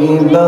রিদা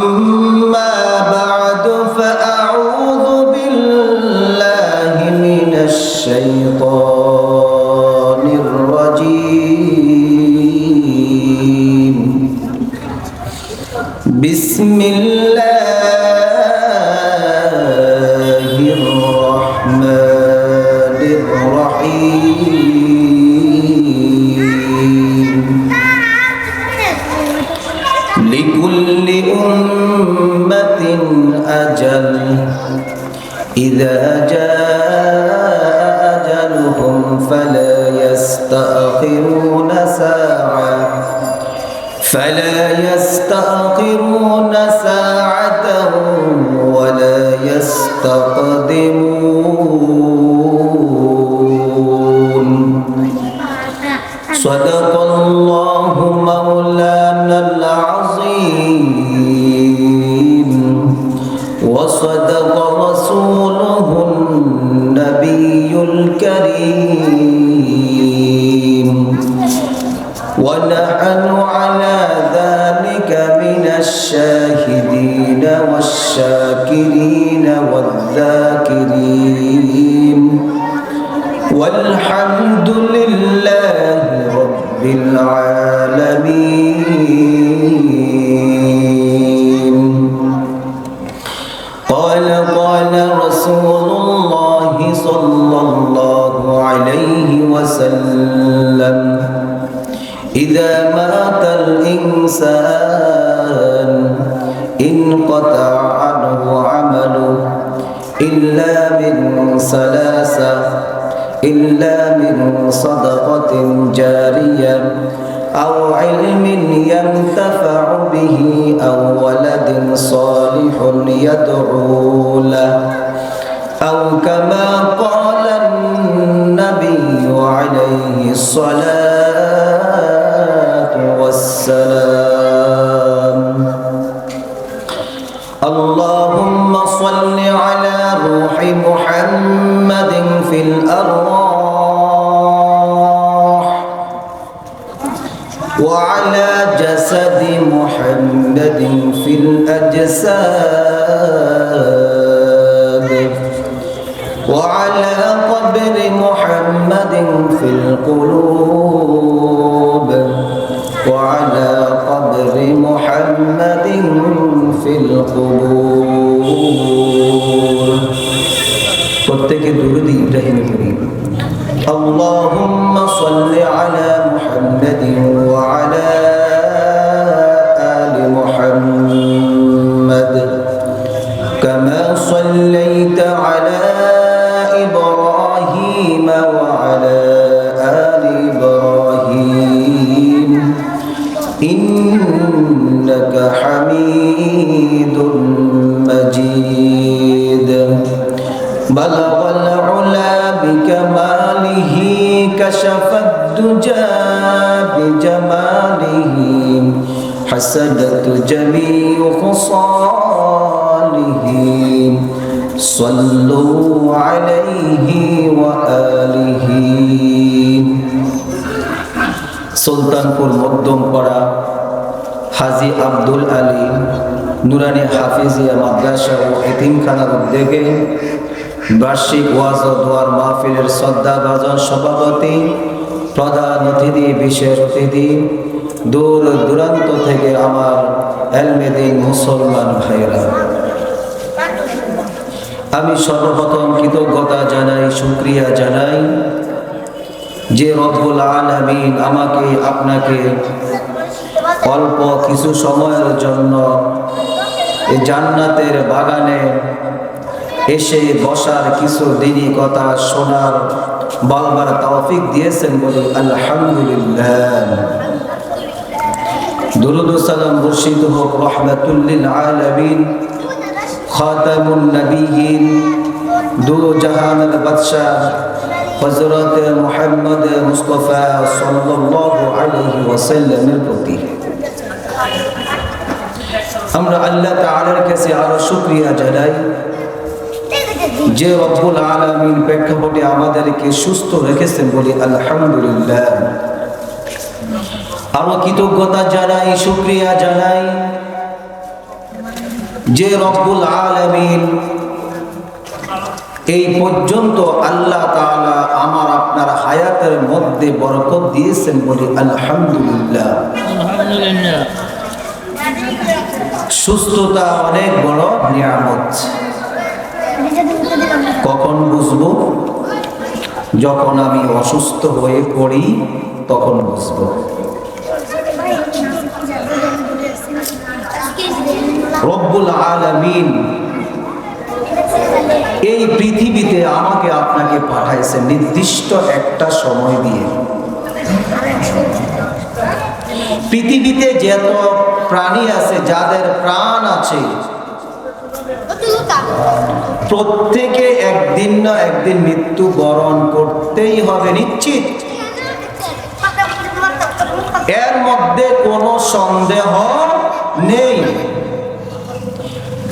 ثم صدق الله مولانا لله رب العالمين. قال قال رسول الله صلى الله عليه وسلم إذا مات الإنسان انقطع عنه عمله إلا من ثلاثة إلا من صدقة جارية أو علم ينتفع به أو ولد صالح يدعو له أو كما قال النبي عليه الصلاة وعلى جسد محمد في الأجساد. وعلى قبر محمد في القلوب. صلوا عليه وآله সুলতানপুর মধ্যমপাড়া হাজি আব্দুল আলী নুরানি হাফিজিয়া মাদ্রাসা ও এতিমখানার উদ্যোগে বার্ষিক ওয়াজ ও দোয়ার মাহফিলের শ্রদ্ধাভাজন সভাপতি প্রধান অতিথি বিশেষ অতিথি দূর দূরান্ত থেকে আমার এলমেদিন মুসলমান ভাইরা আমি সর্বপ্রথম কৃতজ্ঞতা জানাই, শুক্রিয়া জানাই যে রব্বুল আলামিন আমাকে আপনাকে অল্প কিছু সময়ের জন্য জান্নাতের বাগানে এসে বসার কিছু দিনই কথা শোনার বলবার তৌফিক দিয়েছেন বলে আলহামদুলিল্লাহ। দুরুদ সালাম মুর্শিদ হোক রহমাতুল্লিল আলামিন। খাতামুন নবীন দু জাহানের বাদশাহ হজরত মোহাম্মদ মুস্তফা সাল্লাল্লাহু আলাইহি ওয়াসাল্লামের প্রতি। আমরা আল্লাহ তাআলার কাছে আরও শুকরিয়া জানাই যে রব্বুল আলামিন প্রেক্ষাপটে আমাদেরকে সুস্থ রেখেছেন বলি আলহামদুলিল্লাহ। আরও কৃতজ্ঞতা জানাই, শুকরিয়া জানাই। যে রব্বুল আলামিন এই পর্যন্ত আল্লাহ তাআলা আমার আপনার হায়াতের মধ্যে বরকত দিয়েছেন বলি আলহামদুলিল্লাহ। সুস্থতা অনেক বড় নিয়ামত। কখন বুঝব? যখন আমি অসুস্থ হয়ে পড়ি, তখন বুঝব। রব্বুল আলামিন এই পৃথিবীতে আমাকে আপনাকে পাঠাইছে নির্দিষ্ট একটা সময় দিয়ে। পৃথিবীতে যত প্রাণী আছে, যাদের প্রাণ আছে, প্রত্যেকে একদিন না একদিন মৃত্যু বরণ করতেই হবে, নিশ্চিত? এর মধ্যে কোনো সন্দেহ নেই।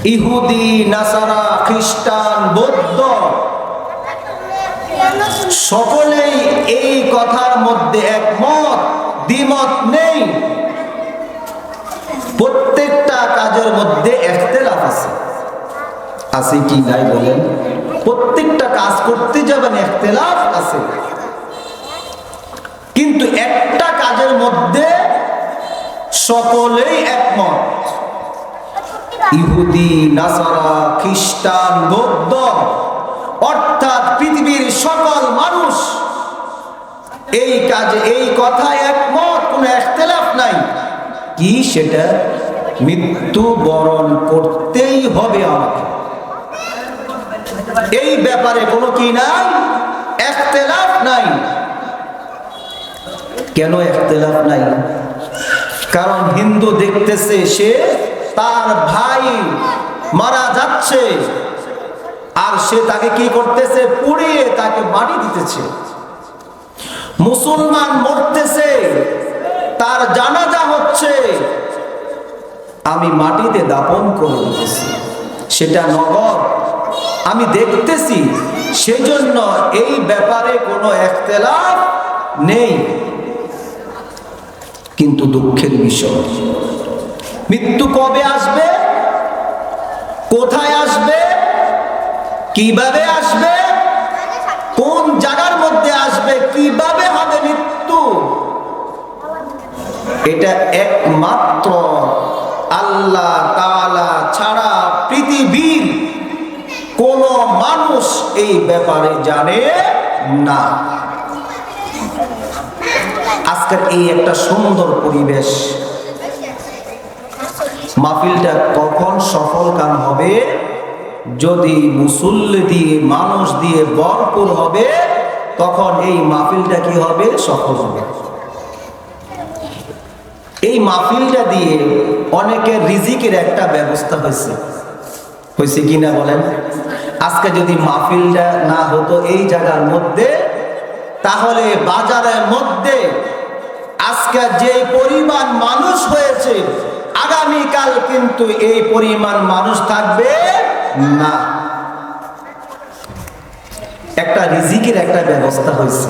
ইহুদি, নাসারা, খ্রিস্টান, বৌদ্ধ, সকলেই এই কথার মধ্যে একমত, দ্বিমত নেই। প্রত্যেকটা কাজের মধ্যে একতেলাফ আছে। আছে কি নাই বলেন? প্রত্যেকটা কাজ করতে যাবেন একতেলাফ আছে। কিন্তু একটা কাজের মধ্যে সকলেই একমত। ইহুদি, নাসারা, খ্রিস্টান, বৌদ্ধ, অর্থাৎ পৃথিবীর সকল মানুষ, এই কাজে, এই কথায় একমত, কোনো একতেলাফ নাই। কি সেটা? মৃত্যু বরণ করতেই হবে আমাকে। এই ব্যাপারে কোনো কি নাই? একতেলাফ নাই। কেন একতেলাফ নাই? কারণ হিন্দু দেখতেছে সে তার ভাই মারা যাচ্ছে। আর সে তাকে কি করতেছে? পুড়িয়ে তাকে মাটি দিতেছে। মুসলমান মরতেছে, তার জানাজা হচ্ছে, আমি মাটিতে দাপন করে সেটা নগর। আমি দেখতেছি, সেজন্য এই ব্যাপারে কোনো একতলাফ নেই। কিন্তু দুঃখের বিষয় মৃত্যু কবে আসবে? কোথায় আসবে? কীভাবে আসবে? কোন জায়গার মধ্যে আসবে? কীভাবে হবে মৃত্যু? এটা একমাত্র আল্লাহ তালা ছাড়া পৃথিবীর কোন মানুষ এই ব্যাপারে জানে না। আজকের এই একটা সুন্দর পরিবেশ। মাহফিলটা কখন সফল কাম হবে? যদি মুসল্লি দিয়ে, মানুষ দিয়ে ভরপুর হবে, তখন এই মাহফিলটা কি হবে? সফল হবে। এই মাহফিলটা দিয়ে অনেকের রিজিকের একটা ব্যবস্থা হয়েছে। হয়েছে কি না বলেন? আজকে যদি মাহফিলটা না হতো এই জায়গার মধ্যে, তাহলে বাজারের মধ্যে আজকে যে পরিমাণ মানুষ হয়েছে আগামীকাল কিন্তু এই পরিমাণ মানুষ থাকবে না। একটা রিজিকের একটা ব্যবস্থা হয়েছে।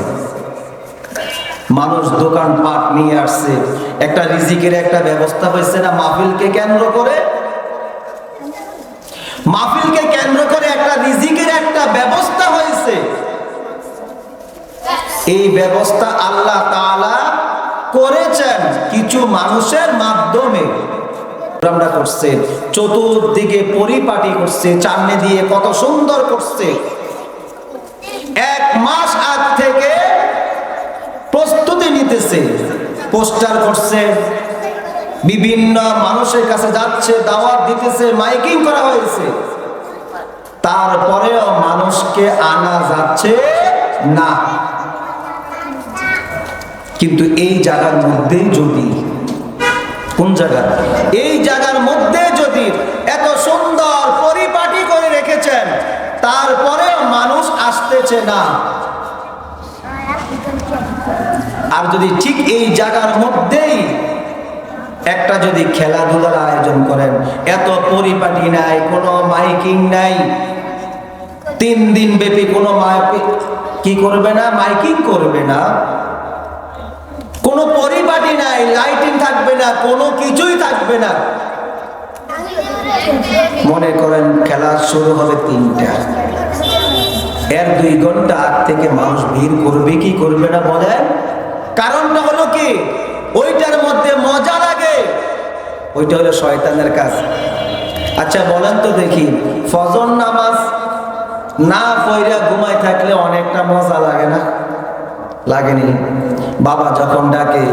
মানুষ দোকান পাট নিয়ে আসছে। একটা রিজিকের একটা ব্যবস্থা হয়েছে না মাহফিলকে কেন্দ্র করে? মাহফিলকে কেন্দ্র করে একটা রিজিকের একটা ব্যবস্থা হয়েছে। এই ব্যবস্থা আল্লাহ তাআলা করেছেন কিছু মানুষের মাধ্যমে। আমরা করছে, চতুর্দিকে পরিপাটি করছে চান্নে দিয়ে কত সুন্দর করছে। এক মাস আগ থেকে প্রস্তুতি নিতেছে, পোস্টার করছে, বিভিন্ন মানুষের কাছে যাচ্ছে, দাওয়াত দিতেছে, মাইকিং করা হয়েছে। তারপরেও মানুষকে আনা যাচ্ছে না। কিন্তু এই জায়গার মধ্যেই যদি কোন জায়গা? এই জায়গার মধ্যে যদি এত সুন্দর পরিপাটি করে রেখেছেন, তারপরেও মানুষ আসতেছে না। আর যদি ঠিক এই জায়গার মধ্যেই একটা যদি খেলাধুলার আয়োজন করেন, এত পরিপাটি নাই, কোনো মাইকিং নাই, তিন দিন ব্যাপী কোনো কি করবে না? মাইকিং করবে না। কোনো নাই লাইটিং থাকবে না, কোনো কিছুই থাকবে না। মনে করেন খেলা শুরু হবে তিনটা। এর দুই ঘণ্টা আগ থেকে মানুষ ভিড় করবে, কি করবে না বলেন? কারণটা হলো কি? ওইটার মধ্যে মজা লাগে। ওইটা হলো শয়তানের কাজ। আচ্ছা বলেন তো দেখি, ফজর নামাজ না পয়রা ঘুমাই থাকলে অনেকটা মজা লাগে না? লাগেনি। বাবা যখন ডাকে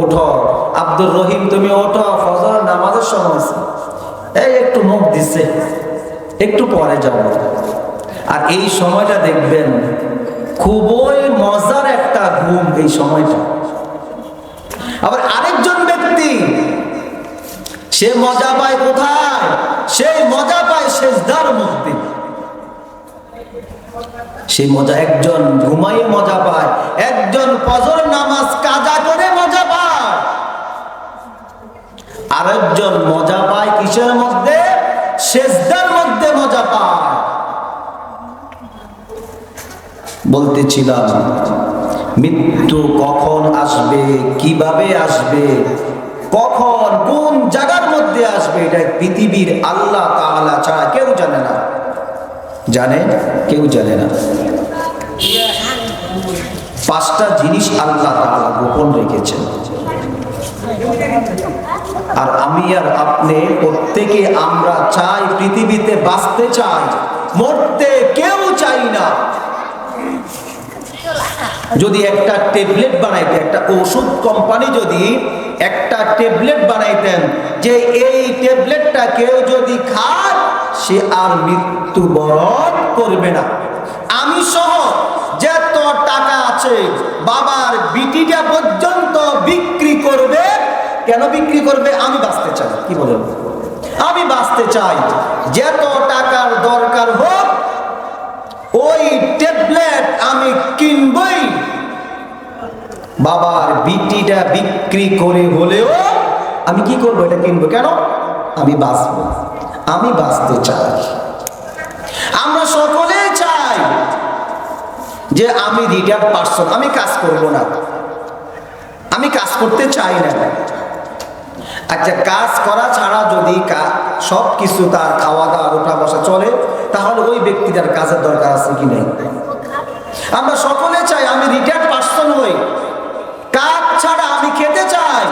ওঠো। আব্দুর রহিম, তুমি ওঠো, ফজর নামাজের সময় আছে। এই একটু মুখ দিছে, একটু পরে যাব আর এই সময়টা দেখবেন, খুবই মজার একটা ঘুম এই সময়টা। আবার আরেকজন ব্যক্তি, সে মজা পায় কোথায়? সেই মজা পায় শেষদার মধ্যে। সেই মজা, একজন ঘুমাই মজা পায়, একজন ফজর নামাজ কাজা করে মজা পায় আরেকজন মজা পায় কিসের মধ্যে? শেষদার মধ্যে মজা পায়। বলতেছিলাম, মৃত্যু কখন আসবে? কীভাবে আসবে? কখন? কোন জায়গার মধ্যে আসবে? এটা পৃথিবীর আল্লাহ তাআলা ছাড়া কেউ জানে না। জানে? কেউ জানে না। পাঁচটা জিনিস আল্লাহ তাআলা গোপন রেখেছেন। আর আমি আর আপনি প্রত্যেকে আমরা চাই পৃথিবীতে বাঁচতে চাই, মরতে কেউ চাই না। যদি একটা ট্যাবলেট বানাইতে একটা ওষুধ কোম্পানি যদি একটা ট্যাবলেট বানাইতেন, যে এই ট্যাবলেটটা কেউ যদি খায়, সে আর মৃত্যুবরণ করবে না। আমি সহ যত টাকা আছে, বাবার বিটিটা পর্যন্ত বিক্রি করবে কেন বিক্রি করবে? আমি বাঁচতে চাই। কি বলেন আমি বাঁচতে চাই। যত টাকার দরকার হোক, ওই ট্যাবলেট আমি কিনবই। বাবার বিটিটা বিক্রি করে হলেও আমি কি করব? এটা কিনবো কেন? আমি বাঁচবো। আমি বাঁচতে চাই। আমরা সকলেই চাই যে আমি রিটায়ার্ড পার্সন আমি কাজ করব না। আমি কাজ করতে চাই না। আচ্ছা কাজ করা ছাড়া যদি সব কিছু তার খাওয়া দাওয়া ওঠা বসা চলে, তাহলে ওই ব্যক্তিটার কাজের দরকার আছে কি নেই? আমরা সকলে চাই আমি রিটায়ার্ড পার্সন হই। কাজ ছাড়া আমি খেতে চাই।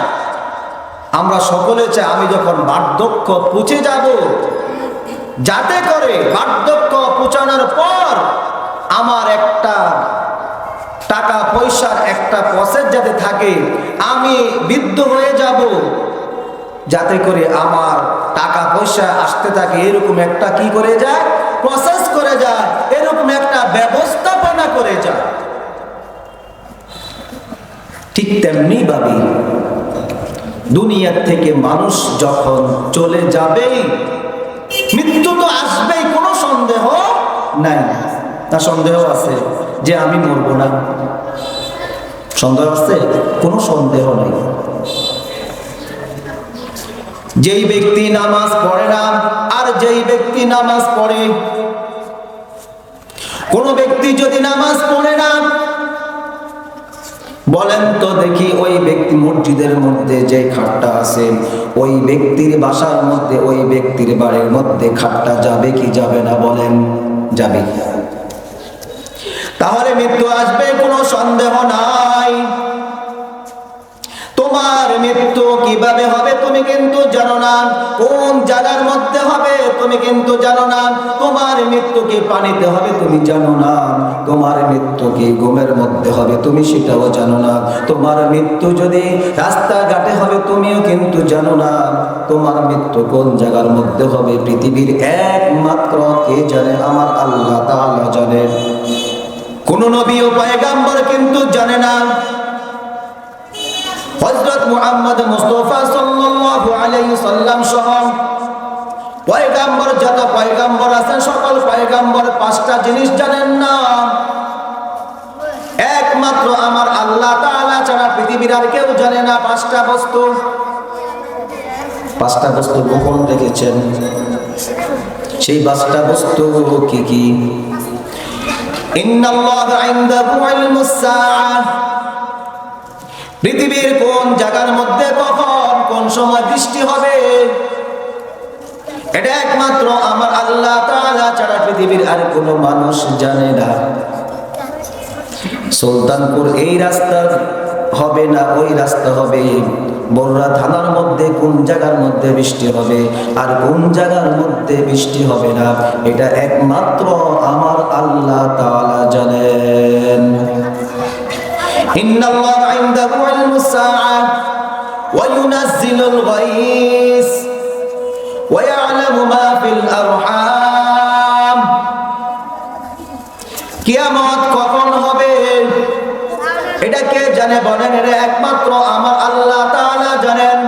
আমরা সকলে চাই আমি যখন বার্ধক্য পুঁছে যাব, যাতে করে বার্ধক্য পুচানোর পর আমার একটা টাকা পয়সার একটা প্রসেস যাতে থাকে, আমি বৃদ্ধ হয়ে যাব। যাতে করে আমার টাকা পয়সা আসতে থাকে, এরকম একটা কি করে যায়? প্রসেস করে যায়, এরকম একটা ব্যবস্থাপনা করে যায়। ঠিক তেমনি ভাবি দুনিয়ার থেকে মানুষ যখন চলে যাবেই, মৃত্যু তো আসবেই, কোনো সন্দেহ নাই। তা সন্দেহ আছে যে আমি মরবো না। সন্দেহ আছে? কোনো সন্দেহ নাই। যেই ব্যক্তি নামাজ পড়ে না, আর যেই ব্যক্তি নামাজ পড়ে। কোন ব্যক্তি যদি নামাজ পড়ে না, বলেন তো দেখি ওই ব্যক্তি মসজিদের মধ্যে যে খাটটা আছে, ওই ব্যক্তির বাসার মধ্যে, ওই ব্যক্তির বাড়ির মধ্যে খাটটা যাবে কি যাবে না বলেন, যাবে তাহলে মৃত্যু আসবে, কোনো সন্দেহ নাই। তোমার মৃত্যু কীভাবে হবে তুমি কিন্তু জানো না। কোন জায়গার মধ্যে হবে তুমি কিন্তু জানো না। তোমার মৃত্যু কি পানিতে হবে তুমি জানো না। তোমার মৃত্যু কি ঘুমের মধ্যে হবে তুমি সেটাও জানো না। তোমার মৃত্যু যদি রাস্তাঘাটে হবে তুমিও কিন্তু জানো না। তোমার মৃত্যু কোন জায়গার মধ্যে হবে? পৃথিবীর একমাত্র কে জানে? আমার আল্লাহ তাআলা জানে। কোন নবী ও পয়গাম্বর কিন্তু জানে না। হযরত মুহাম্মদ মুস্তাফা সাল্লাল্লাহু আলাইহি সাল্লাম সহ পয়গাম্বর, যত পয়গাম্বর আছেন, সকল পয়গাম্বর পাঁচটা জিনিস জানেন না। একমাত্র আমার আল্লাহ তাআলা ছাড়া পৃথিবীর আর কেউ জানে না পাঁচটা বস্তু। পাঁচটা বস্তু গোপন রেখেছেন। সেই পাঁচটা বস্তু কি কি? ইন্নাল্লাহ ইনদাহু ইলমুস পৃথিবীর কোন জায়গার মধ্যে কখন কোন সময় বৃষ্টি হবে? এটা একমাত্র আমার আল্লাহ তাআলা ছাড়া পৃথিবীর আর কোনো মানুষ জানে না। সুলতানপুর এই রাস্তার হবে না, ওই রাস্তা হবে। বড়রা থানার মধ্যে কোন জায়গার মধ্যে বৃষ্টি হবে আর কোন জায়গার মধ্যে বৃষ্টি হবে না, এটা একমাত্র আমার আল্লাহ জানেন। وينزل الغيث ويعلم ما في الأرحام কিয়ামত কখন হবে এটা কে জানে বলেন এটা একমাত্র আমার আল্লাহ তাআলা জানেন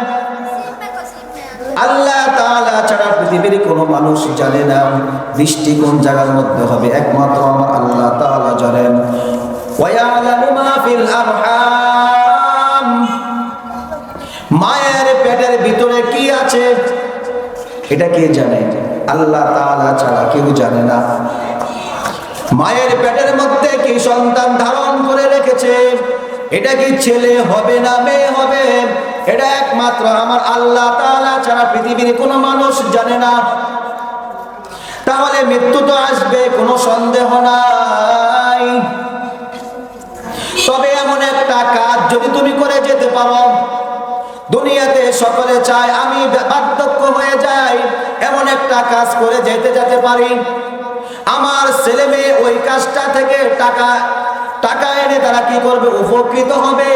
আল্লাহ তাআলা ছাড়া পৃথিবীর কোনো মানুষ জানে না বৃষ্টি কোন জায়গার মধ্যে হবে একমাত্র আমার আল্লাহ তাআলা জানেন ويعلم ما في الأرحام পেটের ভিতরে কি আছে? এটা কে জানে? আল্লাহ তাআলা ছাড়া কেউ জানে না। মায়ের পেটের মধ্যে কি সন্তান ধারণ করে রেখেছে? এটা কি ছেলে হবে না মেয়ে হবে? এটা একমাত্র আমার আল্লাহ তাআলা ছাড়া পৃথিবীর কোনো মানুষ জানে না। তাহলে মৃত্যু তো আসবে, কোনো সন্দেহ নাই। তবে এমন একটা কাজ যদি তুমি করে যেতে পারো দুনিয়াতে সকলে চায় আমি বার্ধক্য হয়ে যাই, এমন একটা কাজ করে যেতে যেতে পারি। আমার ছেলে মেয়ে ওই কাজটা থেকে টাকা টাকা এনে তারা কি করবে? উপকৃত হবে।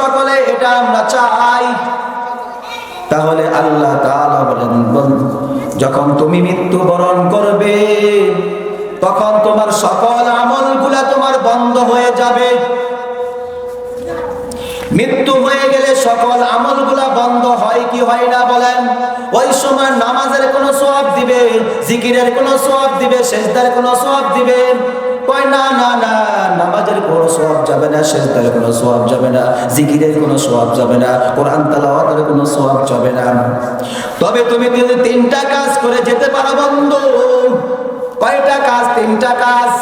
সকলে এটা আমরা চাই। তাহলে আল্লাহ তাআলা বলেন যখন তুমি মৃত্যুবরণ করবে, তখন তোমার সকল আমলগুলা তোমার বন্ধ হয়ে যাবে। মৃত্যু হয়ে গেলে সকল আমলগুলা বন্ধ হয় কি হয় না বলেন? ওই সময় নামাজের কোনো সওয়াব দিবে, জিকিরের কোনো সওয়াব দিবে, সেজদার কোনো সওয়াব দিবে। কয়, না না না, নামাজের কোনো যাবে না কোনো যাবে না, জিকিরের কোনো যাবে না, কোরআন কোনো না। তবে তুমি যদি তিনটা কাজ করে যেতে পারো বন্ধু, কয়টা কাজ? তিনটা কাজ।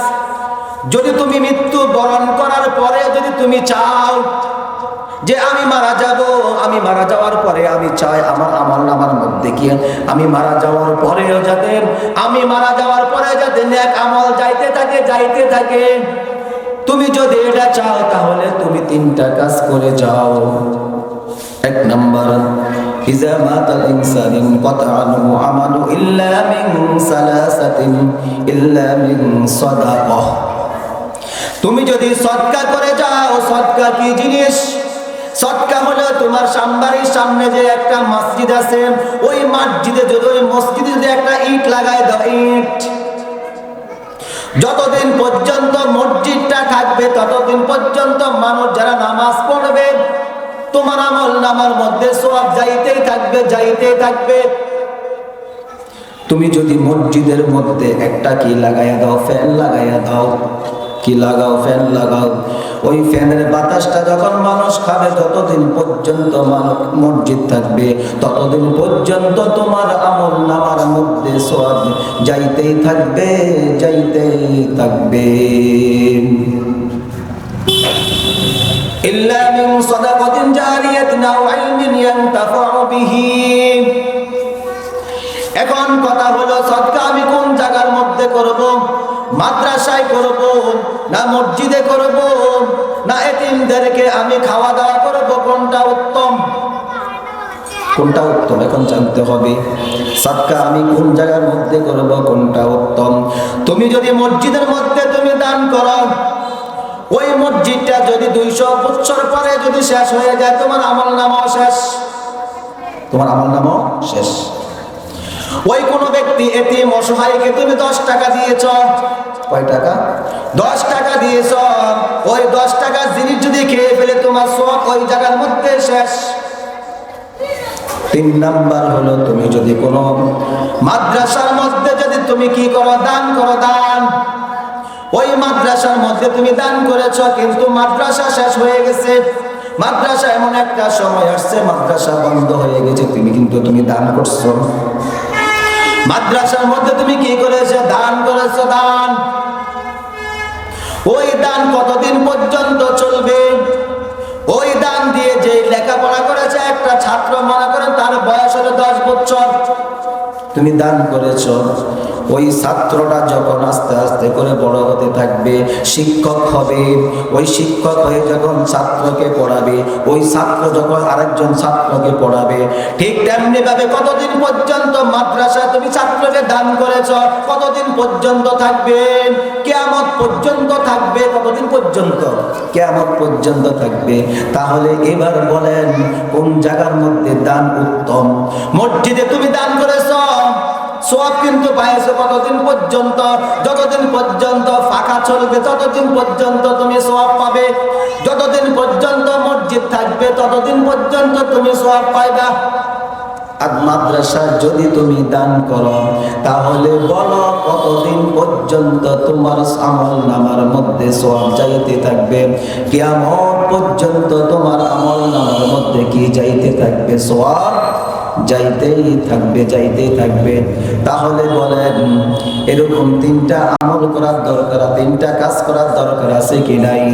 যদি তুমি মৃত্যু বরণ করার পরে যদি তুমি চাও যে আমি মারা যাব, আমি মারা যাওয়ার পরে আমি চাই আমার আমার নামার মধ্যে কি আমি মারা যাওয়ার পরেও যাতে, আমি মারা যাওয়ার পরে যাতে নেক আমল যাইতে থাকে যাইতে থাকে। তুমি যদি এটা চাও, তাহলে তুমি তিনটা কাজ করে যাও। এক নম্বর, ইজা মাতাল ইনসান ইনকাতা আনহু আমালু ইল্লা মিন সালাসাতিন ইল্লা মিন সাদাকাহ। তুমি যদি সৎকা করে যাও সৎকা কি জিনিস? সৎকা হলো তোমার সামবাড়ির সামনে যে একটা মসজিদ আছে। ওই মসজিদে যদি, ওই মসজিদে যদি একটা ইট লাগায় দাও, ইট। যতদিন পর্যন্ত মসজিদটা থাকবে, ততদিন পর্যন্ত মানুষ যারা নামাজ পড়বে, তোমার আমল নামার মধ্যে সব যাইতেই থাকবে যাইতেই থাকবে। তুমি যদি মসজিদের মধ্যে একটা কি লাগাইয়া দাও, ফ্যান লাগাইয়া দাও কি লাগাও ফ্যান লাগাও ওই ফ্যানের বাতাসটা যখন মানুষ খাবে ততদিন পর্যন্ত মানুষ মসজিদ থাকবে ততদিন পর্যন্ত তোমার আমল নামার মধ্যে সব যাইতেই থাকবে যাইতেই থাকবে إلا من صدقة جارية أو علم ينتفع به এখন কথা হলো সদকা আমি কোন জায়গার মধ্যে করব মাদ্রাসায় করব, না মসজিদে করব, না এতিমদেরকে আমি খাওয়া দাওয়া করব, কোনটা উত্তম? কোনটা উত্তম? এখন জানতে হবে। সদকা আমি কোন জায়গার মধ্যে করব, কোনটা উত্তম? তুমি যদি মসজিদের মধ্যে তুমি দান করো ওই মসজিদটা যদি দুইশো বছর পরে যদি শেষ হয়ে যায়, তোমার আমল নামাও শেষ। তোমার আমল নামাও শেষ। ওই কোনো ব্যক্তি এতিম অসহায়কে তুমি দশ টাকা দিয়েছ। কয় টাকা? দশ টাকা দিয়েছ। ওই দশ টাকা জিনিস যদি খেয়ে ফেলে তোমার সব ওই জায়গার মধ্যে শেষ। তিন নাম্বার হলো তুমি যদি কোনো মাদ্রাসার মধ্যে যদি তুমি কি করো, দান করো, দান। ওই মাদ্রাসার মধ্যে তুমি দান করেছ, কিন্তু মাদ্রাসা শেষ হয়ে গেছে। মাদ্রাসা এমন একটা সময় আসছে, মাদ্রাসা বন্ধ হয়ে গেছে। তুমি কিন্তু তুমি দান করছ। মাদ্রাসার মধ্যে তুমি কি করেছ? দান করেছ, দান। ওই দান কতদিন পর্যন্ত চলবে? ওই দান দিয়ে যে লেখাপড়া করেছে, একটা ছাত্র মনে করেন তার বয়স হলো দশ বছর। তুমি দান করেছ, ওই ছাত্রটা যখন আস্তে আস্তে করে বড় হতে থাকবে, শিক্ষক হবে। ওই শিক্ষক হয়ে যখন ছাত্রকে পড়াবে, ওই ছাত্র যখন আরেকজন ছাত্রকে পড়াবে, ঠিক তেমনি ভাবে কতদিন পর্যন্ত মাদ্রাসা তুমি ছাত্রকে দান করেছ, কতদিন পর্যন্ত থাকবে, কেয়ামত পর্যন্ত থাকবে, কতদিন পর্যন্ত? কেয়ামত পর্যন্ত থাকবে। তাহলে এবার বলেন, কোন জায়গার মধ্যে দান উত্তম? মসজিদে তুমি দান করেছ সব কিন্তু পাইছো কতদিন পর্যন্ত? যতদিন পর্যন্ত ফাঁকা চলবে, ততদিন পর্যন্ত তুমি সব পাবে। যতদিন পর্যন্ত মসজিদ থাকবে, ততদিন পর্যন্ত তুমি সব পাইবা। আর মাদ্রাসা যদি তুমি দান করো, তাহলে বলো কতদিন পর্যন্ত তোমার আমল নামার মধ্যে সব যাইতে থাকবে? কেমন পর্যন্ত তোমার আমল নামার মধ্যে কি যাইতে থাকবে? সব যাইতেই থাকবে যাইতেই থাকবে। তাহলে বলেন, এরকম তিনটা আমল করার দরকার, তিনটা কাজ করার দরকার আছে কি নাই?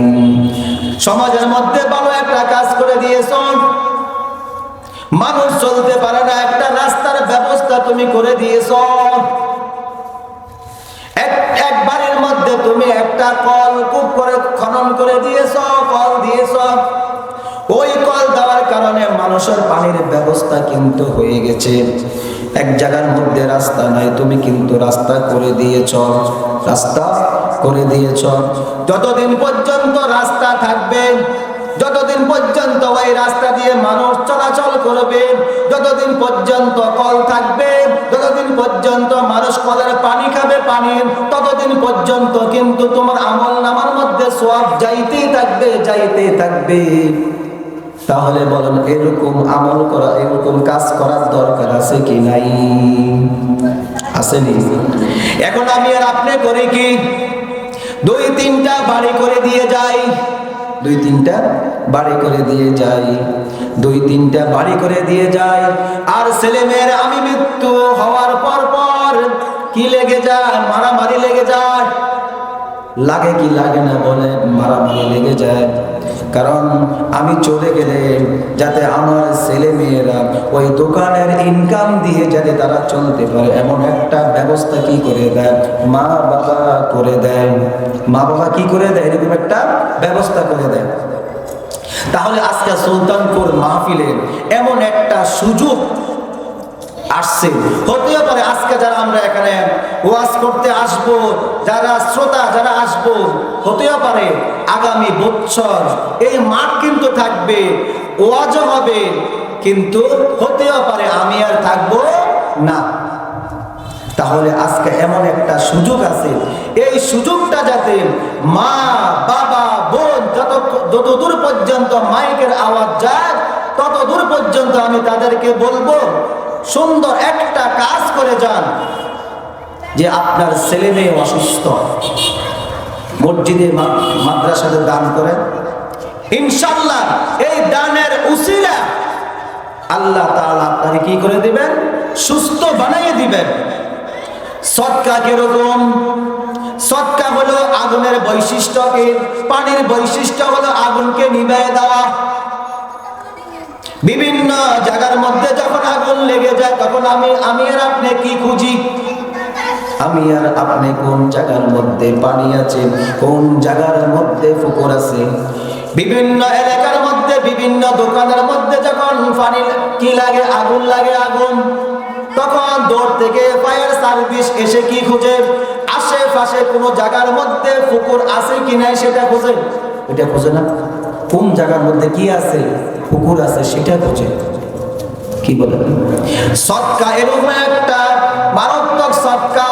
সমাজের মধ্যে ভালো একটা কাজ করে দিয়েছ মানুষ চলতে পারে না, একটা রাস্তার ব্যবস্থা তুমি করে দিয়েছ এক মধ্যে তুমি একটা কল কূপ করে খনন করে দিয়েছ, কল দিয়েছ। মানুষের পানির ব্যবস্থা কিন্তু হয়ে গেছে। এক জায়গার মধ্যে রাস্তা নাই, তুমি কিন্তু রাস্তা করে দিয়েছ। রাস্তা করে দিয়েছ। যতদিন পর্যন্ত রাস্তা থাকবে, যতদিন পর্যন্ত ওই রাস্তা দিয়ে মানুষ চলাচল করবে, যতদিন পর্যন্ত কল থাকবে, যতদিন পর্যন্ত মানুষ কলের পানি খাবে পানি, ততদিন পর্যন্ত কিন্তু তোমার আমল নামার মধ্যে সব যাইতেই থাকবে যাইতেই থাকবে। তাহলে বলেন, এরকম আমল করা, এরকম কাজ করার দরকার আছে কি নাই? আসেনি? এখন আমি আর আপনি করি কি? দুই তিনটা বাড়ি করে দিয়ে যাই। দুই তিনটা বাড়ি করে দিয়ে যাই। দুই তিনটা বাড়ি করে দিয়ে যাই। আর ছেলে মেয়ের আমি মৃত্যু হওয়ার পর পর কি লেগে যায়, মারামারি লেগে যায়? লাগে কি লাগে না বলে মারামারি লেগে যায়। কারণ আমি চলে গেলে যাতে আমার ছেলে মেয়েরা ওই দোকানের ইনকাম দিয়ে যাতে তারা চলতে পারে, এমন একটা ব্যবস্থা কি করে দেয়? মা বাবা করে দেয়। মা বাবা কি করে দেয়? এরকম একটা ব্যবস্থা করে দেয়। তাহলে আজকে সুলতানপুর মাহফিলে এমন একটা সুযোগ আসছে। হতেও পারে আজকে যারা আমরা এখানে ওয়াজ করতে আসব, যারা শ্রোতা যারা আসব, হতেও পারে আগামী বছর এই মাঠ কিন্তু থাকবে, ওয়াজও হবে, কিন্তু হতেও পারে আমি আর থাকব না। তাহলে আজকে এমন একটা সুযোগ আছে। এই সুযোগটা যাতে মা, বাবা, বোন যত যত দূর পর্যন্ত মাইকের আওয়াজ যায়, তত দূর পর্যন্ত আমি তাদেরকে বলব সুন্দর একটা কাজ করে যান যে আপনার ছেলে মেয়ে অসুস্থ। মসজিদে মাদ্রাসাতে দান করেন। ইনশাল্লাহ এই দানের উসিলা আল্লাহ তাআলা আপনাকে কি করে দিবেন? সুস্থ বানিয়ে দিবেন। সৎকা কীরকম? সৎকা হলো আগুনের বৈশিষ্ট্যকে পানির বৈশিষ্ট্য হলো আগুনকে নিভায় দেওয়া। বিভিন্ন জায়গার মধ্যে যখন আগুন লেগে যায়, তখন আমি আমি আর আপনি কি খুঁজি? আমি আর আপনি কোন জায়গার মধ্যে পানি আছে, কোন জায়গার মধ্যে পুকুর আছে? বিভিন্ন এলাকার মধ্যে, বিভিন্ন দোকানের মধ্যে যখন পানি কি লাগে, আগুন লাগে, আগুন, তখন দৌড় থেকে ফায়ার সার্ভিস এসে কি খুঁজে? আশেপাশে কোনো জায়গার মধ্যে পুকুর আছে কি নাই সেটা খোঁজে। এটা খোঁজে না। কোন জায়গার মধ্যে কি আছে? পুকুর আছে, সেটা খোঁজে। কি বলে? সৎকা এরকম একটা মারাত্মক সৎকা।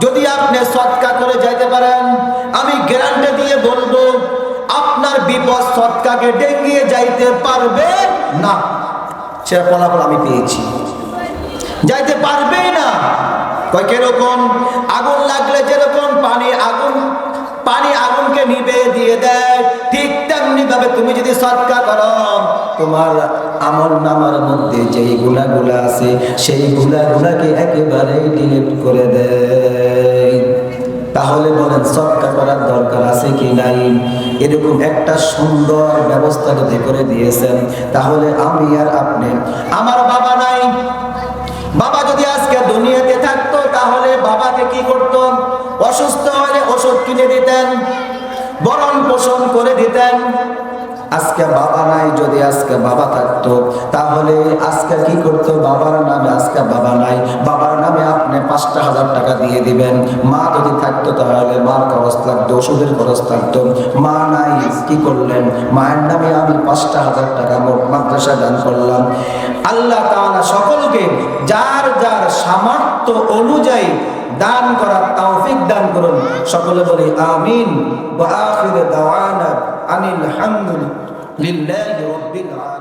যদি আপনি সৎকা করে যাইতে পারেন, আমি গ্যারান্টি দিয়ে বলব, আপনার বিপদ সৎকাকে ডেঙ্গিয়ে যাইতে পারবে না। সেটা ফলাফল আমি পেয়েছি। যাইতে পারবেই না। কয় কীরকম? আগুন লাগলে যেরকম পানি আগুন পানি আগুনকে নিবে দিয়ে দেয়। তেমনি ভাবে তুমি যদি সৎকার করো, তোমার আমল নামার মধ্যে যেই গুণাগুলা আছে, সেই গুণাগুলাকে একেবারে ডিলিট করে দেয়। তাহলে বলেন সৎকার করার দরকার আছে কি নাই? এরকম একটা সুন্দর ব্যবস্থা যদি করে দিয়েছেন, তাহলে আমি আর আপনি, আমার বাবা নাই আজকে বাবা নাই, যদি আজকে বাবা থাকতো, তাহলে আজকে কি করতো? বাবার নামে আজকে বাবা নাই। বাবার নামে আপনি পাঁচটা হাজার টাকা দিয়ে দিবেন। মা যদি থাকতো তাহলে মার খরচ লাগতো, ওষুধের খরচ থাকতো মা নাই, কি করলেন? মায়ের নামে আমি পাঁচটা হাজার টাকা মাদ্রাসা দান করলাম। আল্লাহ তাআলা সকলকে যার যার সামর্থ্য অনুযায়ী দান করার তৌফিক দান করুন। সকলে বলি আমিন। ওয়া আখির দাওয়ানা আনিল হামদুলিল্লাহি রাব্বিল আলামিন।